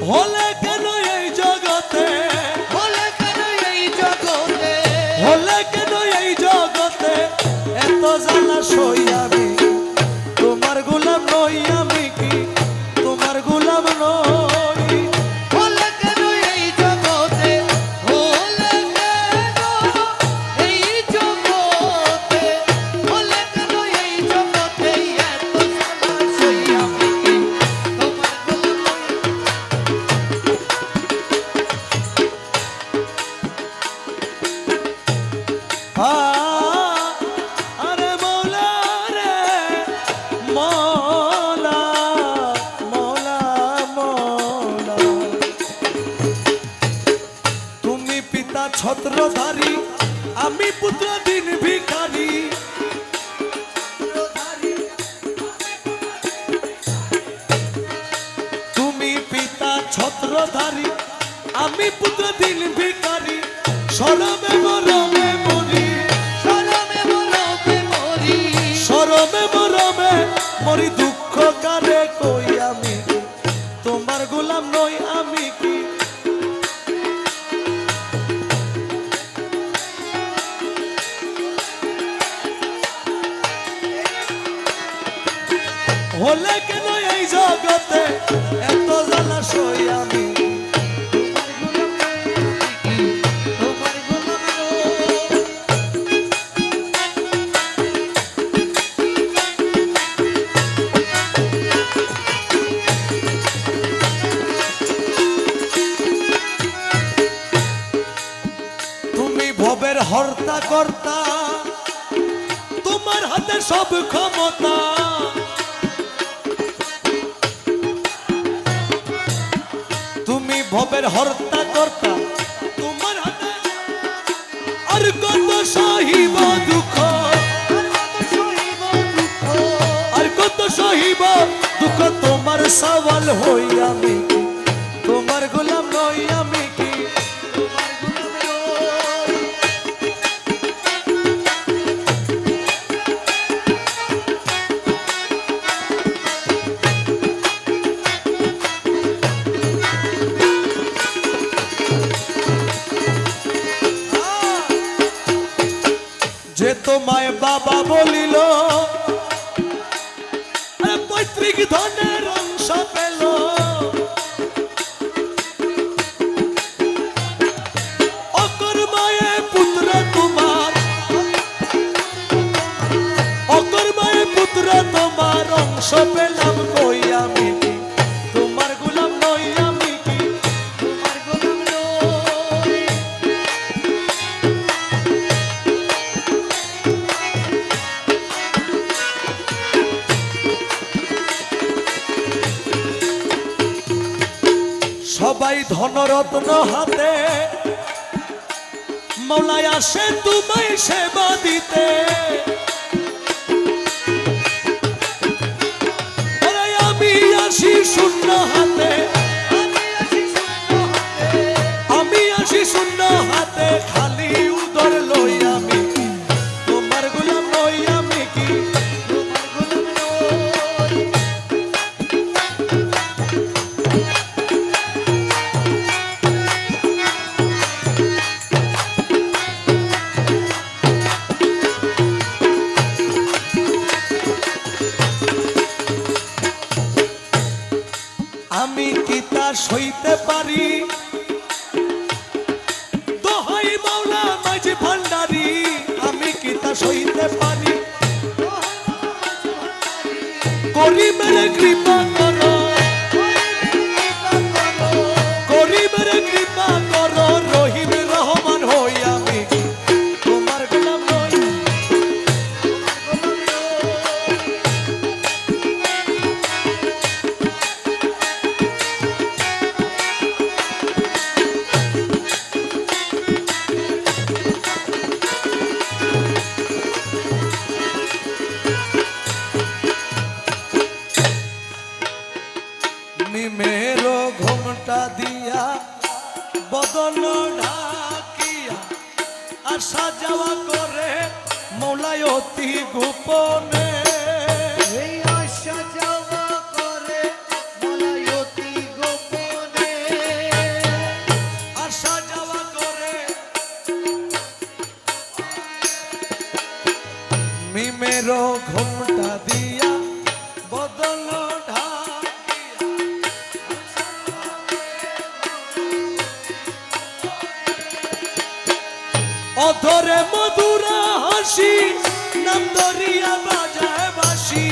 হলে ছত্রধারী আমি পুত্র দিন ভিখারি। সরমে মরমে মরি সরমে মরমে মরি। সরমে মরমে মরি দুঃখ কারে কই আমি? তোমার গোলাম নই আমি কি? হলে কেন এই জগতে এত জ্বালা সই আমি? ভবের হর্তা কর্তা, তোমার হাতে সব ক্ষমতা। তুমি ভবের হর্তা কর্তা, তোমার হাতে আর কত সহিব দুঃখ। আর কত সহিব দুঃখ, তোমার সওয়াল হই আমি। தோண்ட ধনরত্ন হাতে। মৌলায় আসে তুমি সেবা দিতে। আমি আসি শূন্য হাতে। কি তা সইতে পারি। দোহাই মাওলা মাঝি ভান্ডারি, আমি কি তা সইতে পারি। গরিবের কৃপা অতি গোপনে। মিমেরও ঘুমটা দিয়া বদল অধরে মধুরা হাসি নাম ধরিয়া বাজায় বাসি।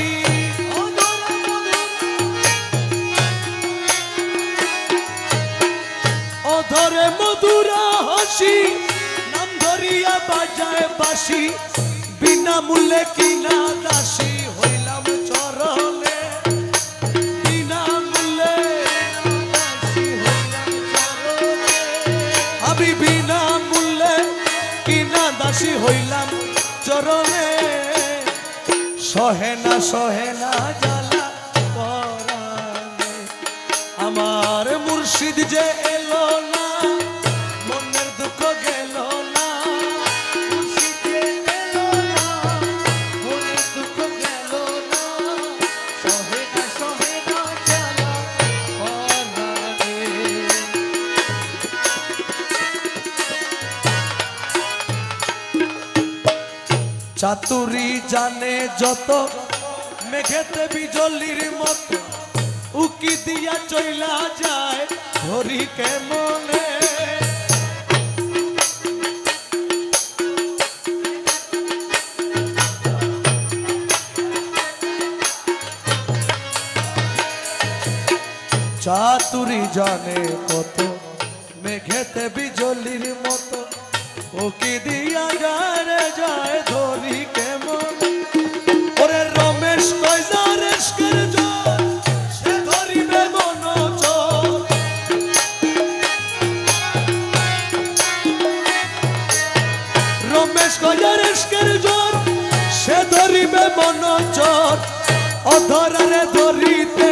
অধরে মধুরা হাসি নাম ধরিয়া বাজায় বাসি। বিনামূল্যে কিনা দাসী হইলাম চরণে। হইলাম চরণে। আমি বিনামূল্যে কিনা দাসী হইলাম চরণে সহে না সহে না জ্বালা। আমার মুর্শিদ যে চাতুরি জানে যত, মেঘেতে বিজলির মতো। উকি দিয়া চইলা যায় ধরি কে মনে চাতুরি জানে কত, মেঘেতে বিজলির মতো। ওকে দিয়া রমেশ কয় জারেশ কর জোর, সে ধরিবে মন চোর অধরারে ধরিতে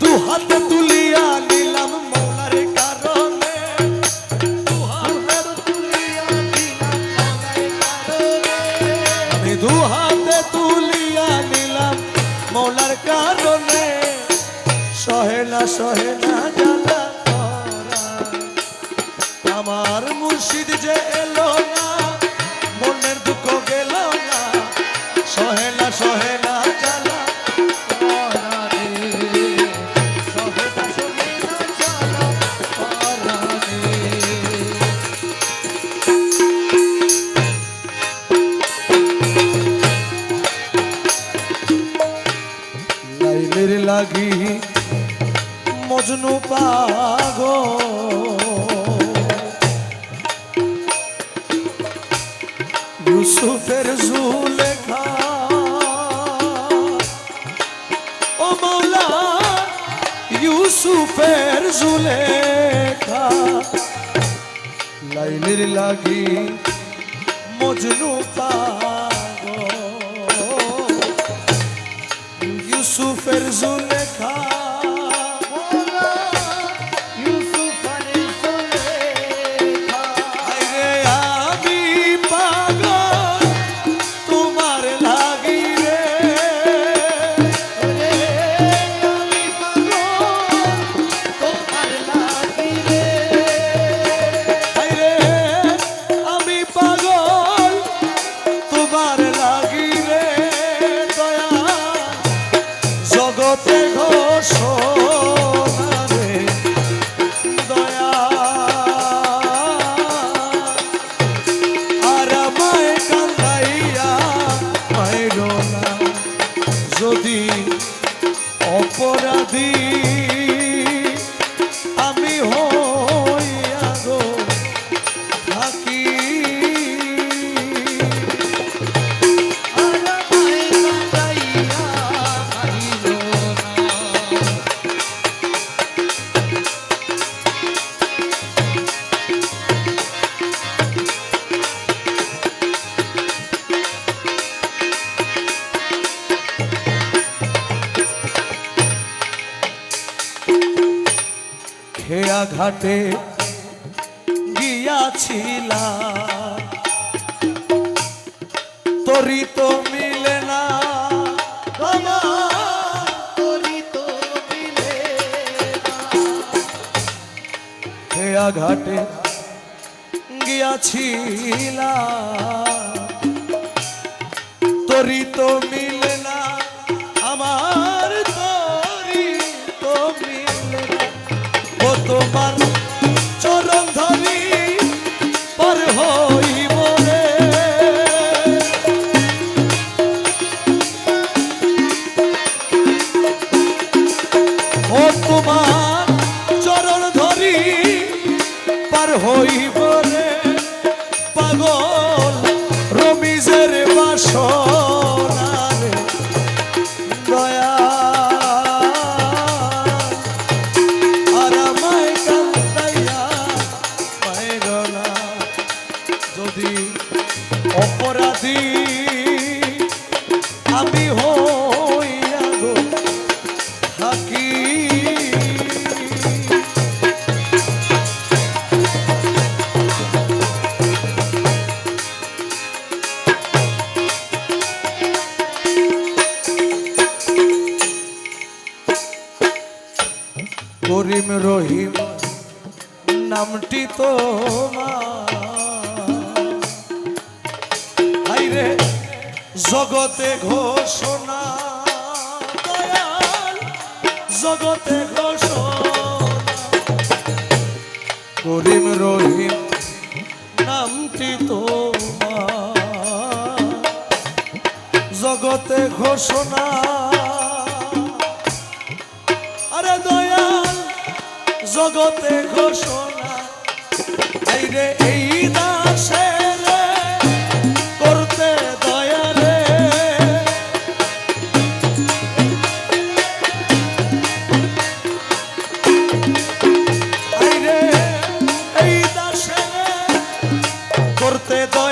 কলঙ্কের ইউসুফের জুলেখা। ও মৌলা ইউসুফের জুলেখা। লাইলের লাগি মজনু পাগো তরি তো মিলে না। ঘাটে গিয়াছিলা তরি তো মিলে করিম রহিম, নামটি তো রে জগতে ঘোষণা জগতে ঘোষণা। করিম রহিম, নামটি তোমার। জগতে ঘোষণা। আরে জগতে ঘোষণা। এই দাসে করতে দয়া রে। এই দাসে করতে দয়া